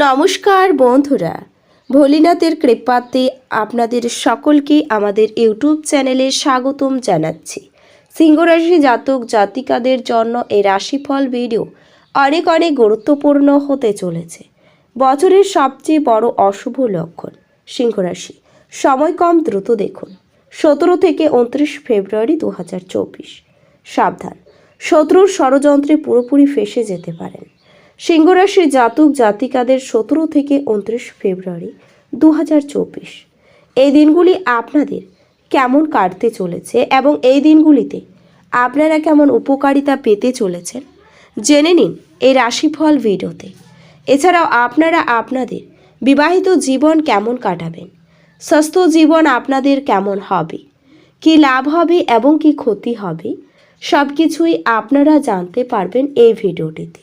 নমস্কার বন্ধুরা, ভোলিনাথের কৃপাতে আপনাদের সকলকে আমাদের ইউটিউব চ্যানেলে স্বাগতম জানাচ্ছি। সিংহরাশি জাতক জাতিকাদের জন্য এই রাশিফল ভিডিও অনেক অনেক গুরুত্বপূর্ণ হতে চলেছে। বছরের সবচেয়ে বড় অশুভ লক্ষণ সিংহরাশি। সময় কম দ্রুত দেখুন। সতেরো থেকে উনত্রিশ ফেব্রুয়ারি দু হাজার চব্বিশ। সাবধান। শত্রুর ষড়যন্ত্রে পুরোপুরি ফেসে যেতে পারেন। সিংহরাশির জাতক জাতিকাদের সতেরো থেকে উনত্রিশ ফেব্রুয়ারি দু হাজার চব্বিশ। এই দিনগুলি আপনাদের কেমন কাটতে চলেছে এবং এই দিনগুলিতে আপনারা কেমন উপকারিতা পেতে চলেছেন জেনে নিন এই রাশিফল ভিডিওতে। এছাড়াও আপনারা আপনাদের বিবাহিত জীবন কেমন কাটাবেন স্বাস্থ্য জীবন আপনাদের কেমন হবে, কি লাভ হবে এবং কি ক্ষতি হবে সব কিছুই আপনারা জানতে পারবেন এই ভিডিওটিতে।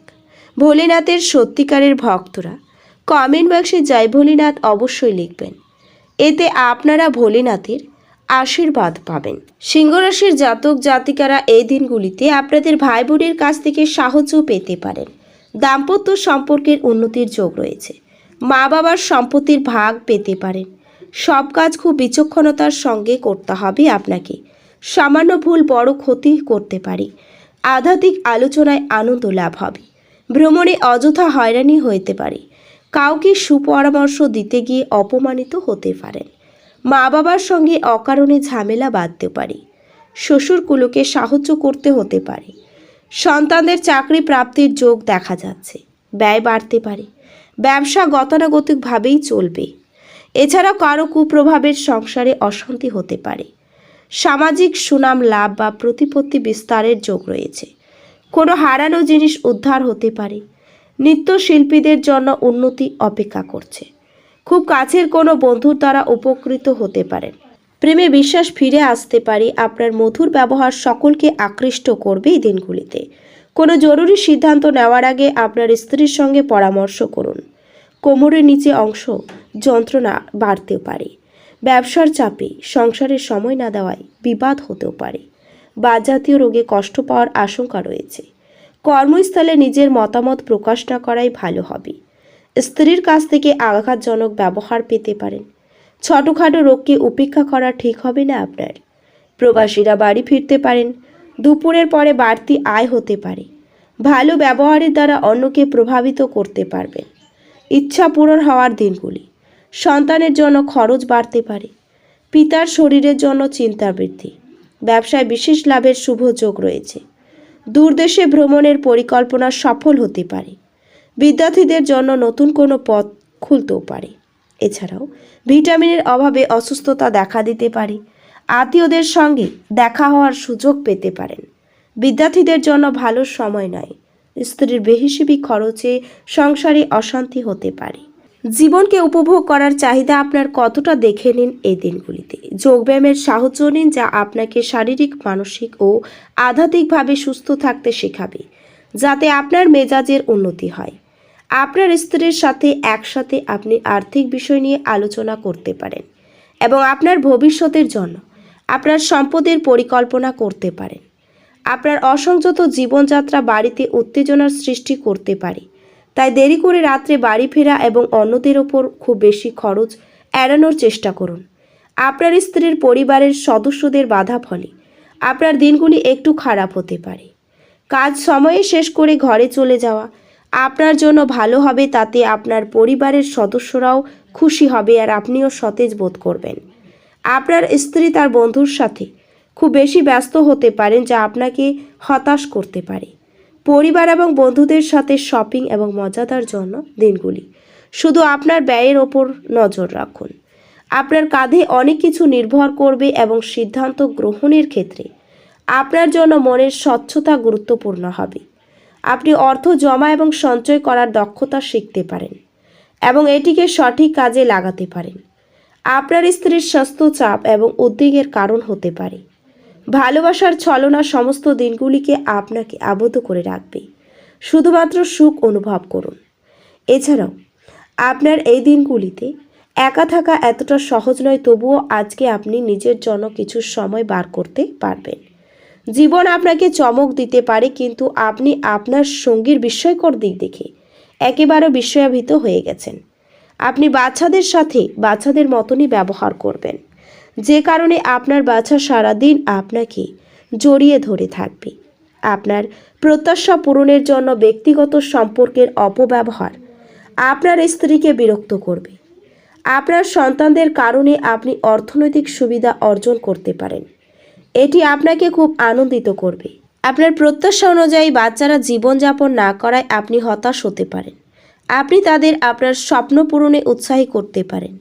ভোলেনাথের সত্যিকারের ভক্তরা। কমেন্ট বক্সে জয় ভোলেনাথ অবশ্যই লিখবেন। এতে আপনারা ভোলেনাথের আশীর্বাদ পাবেন। সিংহরাশির জাতক জাতিকারা এই দিনগুলিতে আপনাদের ভাই বোনের কাছ থেকে সাহায্য পেতে পারেন। দাম্পত্য সম্পর্কের উন্নতির যোগ রয়েছে। মা বাবার সম্পত্তির ভাগ পেতে পারেন। সব কাজ খুব বিচক্ষণতার সঙ্গে করতে হবে আপনাকে। সামান্য ভুল বড় ক্ষতি করতে পারে। আধ্যাত্মিক আলোচনায় আনন্দ লাভ হবে। ভ্রমণে অযথা হয়রানি হইতে পারে। কাউকে সুপরামর্শ দিতে গিয়ে অপমানিত হতে পারেন। মা বাবার সঙ্গে অকারণে ঝামেলা বাঁধতে পারে। শ্বশুরকুলোকে সাহায্য করতে হতে পারে। সন্তানদের চাকরি প্রাপ্তির যোগ দেখা যাচ্ছে। ব্যয় বাড়তে পারে। ব্যবসা গতানুগতিকভাবেই চলবে। এছাড়া কারও কুপ্রভাবের সংসারে অশান্তি হতে পারে। সামাজিক সুনাম, লাভ বা প্রতিপত্তি বিস্তারের যোগ রয়েছে। কোনো হারানো জিনিস উদ্ধার হতে পারে। নৃত্যশিল্পীদের জন্য উন্নতি অপেক্ষা করছে। খুব কাছের কোনো বন্ধুর দ্বারা উপকৃত হতে পারেন। প্রেমে বিশ্বাস ফিরে আসতে পারে, আপনার মধুর ব্যবহার সকলকে আকৃষ্ট করবে এই দিনগুলিতে। কোনো জরুরি সিদ্ধান্ত নেওয়ার আগে আপনার স্ত্রীর সঙ্গে পরামর্শ করুন। কোমরের নিচে অংশ যন্ত্রণা বাড়তেও পারে। ব্যবসার চাপে সংসারের সময় না দেওয়ায় বিবাদ হতেও পারে। বা জাতীয় রোগে কষ্ট পাওয়ার আশঙ্কা রয়েছে। কর্মস্থলে নিজের মতামত প্রকাশ না করাই ভালো হবে। স্ত্রীর কাছ থেকে আঘাতজনক ব্যবহার পেতে পারেন। ছোটোখাটো রোগকে উপেক্ষা করা ঠিক হবে না আপনার। প্রবাসীরা বাড়ি ফিরতে পারেন। দুপুরের পরে বাড়তি আয় হতে পারে। ভালো ব্যবহারের দ্বারা অন্যকে প্রভাবিত করতে পারবেন। ইচ্ছা পূরণ হওয়ার দিনগুলি। সন্তানের জন্য খরচ বাড়তে পারে। পিতার শরীরের জন্য চিন্তা বৃদ্ধি। ব্যবসায় বিশেষ লাভের শুভ যোগ রয়েছে। দূরদেশে ভ্রমণের পরিকল্পনা সফল হতে পারে। বিদ্যার্থীদের জন্য নতুন কোনো পথ খুলতেও পারে। এছাড়াও, ভিটামিনের অভাবে অসুস্থতা দেখা দিতে পারে। আত্মীয়দের সঙ্গে দেখা হওয়ার সুযোগ পেতে পারেন। বিদ্যার্থীদের জন্য ভালো সময় নয়। স্ত্রীর বেহিসেবি খরচে সংসারে অশান্তি হতে পারে। জীবনকে উপভোগ করার চাহিদা আপনার কতটা দেখে নিন এই দিনগুলিতে? যোগব্যায়ামের সাহায্য নিন যা আপনাকে শারীরিক, মানসিক ও আধ্যাত্মিকভাবে সুস্থ থাকতে শেখাবে, যাতে আপনার মেজাজের উন্নতি হয়। আপনার স্ত্রীর সাথে একসাথে আপনি আর্থিক বিষয় নিয়ে আলোচনা করতে পারেন এবং আপনার ভবিষ্যতের জন্য আপনার সম্পদের পরিকল্পনা করতে পারেন। আপনার অসংযত জীবনযাত্রা বাড়িতে উত্তেজনার সৃষ্টি করতে পারে তাই দেরি করে রাত্রে বাড়ি ফেরা এবং অন্যদের ওপর খুব বেশি খরচ এড়ানোর চেষ্টা করুন। আপনার স্ত্রীর পরিবারের সদস্যদের বাধা ফলে আপনার দিনগুলি একটু খারাপ হতে পারে। কাজ সময়ে শেষ করে ঘরে চলে যাওয়া আপনার জন্য ভালো হবে তাতে আপনার পরিবারের সদস্যরাও খুশি হবে আর আপনিও সতেজ বোধ করবেন। আপনার স্ত্রী তার বন্ধুর সাথে খুব বেশি ব্যস্ত হতে পারেন যা আপনাকে হতাশ করতে পারে। পরিবার এবং বন্ধুদের সাথে শপিং এবং মজাদার জন্য দিনগুলি। শুধু আপনার ব্যয়ের ওপর নজর রাখুন। আপনার কাঁধে অনেক কিছু নির্ভর করবে এবং সিদ্ধান্ত গ্রহণের ক্ষেত্রে আপনার জন্য মনের স্বচ্ছতা গুরুত্বপূর্ণ হবে। আপনি অর্থ জমা এবং সঞ্চয় করার দক্ষতা শিখতে পারেন এবং এটিকে সঠিক কাজে লাগাতে পারেন। আপনার স্ত্রীর স্বাস্থ্য চাপ এবং উদ্বেগের কারণ হতে পারে। ভালোবাসার ছলনা সমস্ত দিনগুলিকে আপনাকে আবদ্ধ করে রাখবে। শুধুমাত্র সুখ অনুভব করুন। এছাড়াও, আপনার এই দিনগুলিতে একা থাকা এতটা সহজ নয়, তবুও আজকে আপনি নিজের জন্য কিছু সময় বার করতে পারবেন। জীবন আপনাকে চমক দিতে পারে, কিন্তু আপনি আপনার সঙ্গীর বিস্ময়কর দিক দেখে একেবারে বিস্ময়াভীত হয়ে গেছেন। আপনি বাচ্চাদের সাথে বাচ্চাদের মতনই ব্যবহার করবেন। যে কারণে আপনার বাচ্চা সারাদিন আপনাকে জড়িয়ে ধরে থাকবে। আপনার প্রত্যাশা পূরণের জন্য ব্যক্তিগত সম্পর্কের অপব্যবহার আপনার স্ত্রীকে বিরক্ত করবে। আপনার সন্তানদের কারণে আপনি অর্থনৈতিক সুবিধা অর্জন করতে পারেন। এটি আপনাকে খুব আনন্দিত করবে। আপনার প্রত্যাশা অনুযায়ী বাচ্চারা জীবনযাপন না করায় আপনি হতাশ হতে পারেন। আপনি তাদের আপনার স্বপ্ন পূরণে উৎসাহী করতে পারেন।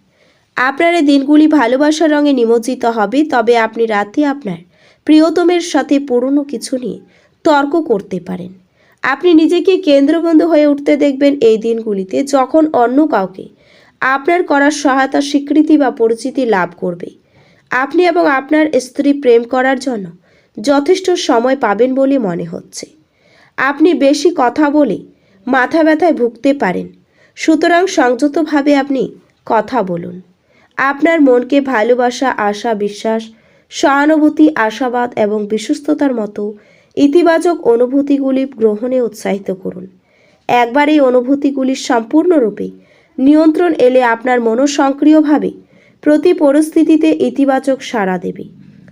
আপনার দিনগুলি ভালোবাসার রঙে নিমজ্জিত হবে, তবে আপনি রাতে আপনার প্রিয়তমের সাথে পুরনো কিছু নিয়ে তর্ক করতে পারেন। আপনি নিজেকে কেন্দ্রবন্ধু হয়ে উঠতে দেখবেন এই দিনগুলিতে যখন অন্য কাউকে আপনার করার সহায়তা, স্বীকৃতি বা পরিচিতি লাভ করবে। আপনি এবং আপনার স্ত্রী প্রেম করার জন্য যথেষ্ট সময় পাবেন বলে মনে হচ্ছে। আপনি বেশি কথা বলে মাথা ব্যথায় ভুগতে পারেন। সুতরাং সংযতভাবে আপনি কথা বলুন। আপনার মনকে ভালোবাসা, আশা, বিশ্বাস, সহানুভূতি, আশাবাদ এবং বিশ্বস্ততার মতো ইতিবাচক অনুভূতিগুলি গ্রহণে উৎসাহিত করুন। একবার এই অনুভূতিগুলি সম্পূর্ণরূপে নিয়ন্ত্রণ এলে আপনার মনসক্রিয়ভাবে প্রতি পরিস্থিতিতে ইতিবাচক সাড়া দেবে।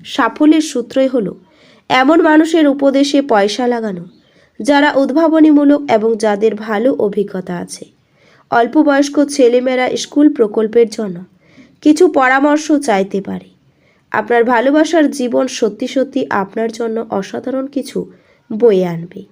সাফল্যের সূত্রই হলো, এমন মানুষের উপদেশে পয়সা লাগানো, যারা উদ্ভাবনীমূলক এবং যাদের ভালো অভিজ্ঞতা আছে। অল্প বয়স্ক ছেলেমেয়েরা স্কুল প্রকল্পের জন্য কিছু পরামর্শ চাইতে পারে। আপনার ভালোবাসার জীবন সত্যি সত্যি আপনার জন্য অসাধারণ কিছু বয়ে আনবে।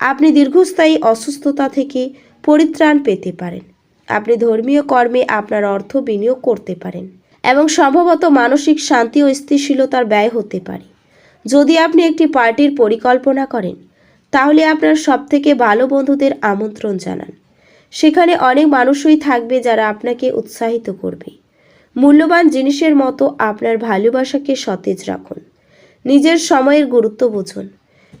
আপনি দীর্ঘস্থায়ী অসুস্থতা থেকে পরিত্রাণ পেতে পারেন। আপনি ধর্মীয় কর্মে আপনার অর্থ বিনিয়োগ করতে পারেন এবং সম্ভবত মানসিক শান্তি ও স্থিতিশীলতার ব্যয় হতে পারে। যদি আপনি একটি পার্টির পরিকল্পনা করেন, তাহলে আপনার সবথেকে ভালো বন্ধুদের আমন্ত্রণ জানান। সেখানে অনেক মানুষই থাকবে যারা আপনাকে উৎসাহিত করবে। মূল্যবান জিনিসের মতো আপনার ভালোবাসাকে সতেজ রাখুন। নিজের সময়ের গুরুত্ব বুঝুন।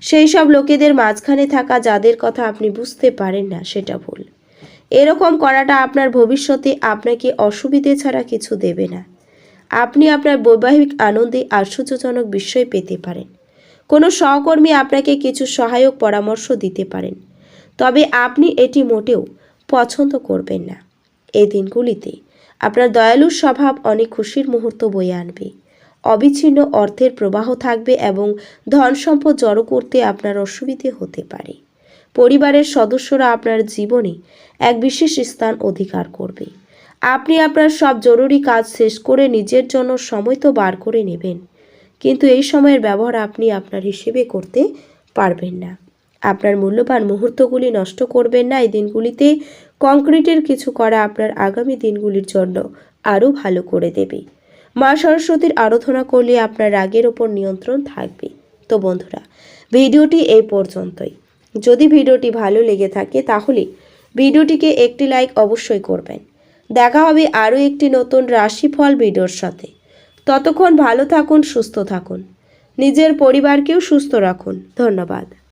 সেই সব লোকেদের মাঝখানে থাকা যাদের কথা আপনি বুঝতে পারেন না, সেটা ভুল। এরকম করাটা আপনার ভবিষ্যতে আপনাকে অসুবিধে ছাড়া কিছু দেবে না। আপনি আপনার বৈবাহিক আনন্দে আশ্চর্যজনক বিষয় পেতে পারেন। কোনো সহকর্মী আপনাকে কিছু সহায়ক পরামর্শ দিতে পারেন। তবে আপনি এটি মোটেও পছন্দ করবেন না। এই দিনগুলিতে আপনার দয়ালু স্বভাব অনেক খুশির মুহূর্ত বয়ে আনবে। অবিচ্ছিন্ন অর্থের প্রবাহ থাকবে এবং ধন সম্পদ জড়ো করতে আপনার অসুবিধে হতে পারে। পরিবারের সদস্যরা আপনার জীবনে এক বিশেষ স্থান অধিকার করবে। আপনি আপনার সব জরুরি কাজ শেষ করে নিজের জন্য সময় তো বার করে নেবেন, কিন্তু এই সময়ের ব্যবহার আপনি আপনার হিসেবে করতে পারবেন না। আপনার মূল্যবান মুহূর্তগুলি নষ্ট করবেন না। এই দিনগুলিতে কংক্রিটের কিছু করা আপনার আগামী দিনগুলির জন্য আরও ভালো করে দেবে। মা সরস্বতীর আরাধনা করলে আপনার রাগের ওপর নিয়ন্ত্রণ থাকবে। তো বন্ধুরা, ভিডিওটি এই পর্যন্তই। যদি ভিডিওটি ভালো লেগে থাকে তাহলে ভিডিওটিকে একটি লাইক অবশ্যই করবেন। দেখা হবে আরও একটি নতুন রাশিফল ভিডিওর সাথে। ততক্ষণ ভালো থাকুন, সুস্থ থাকুন। নিজের পরিবারকেও সুস্থ রাখুন। ধন্যবাদ।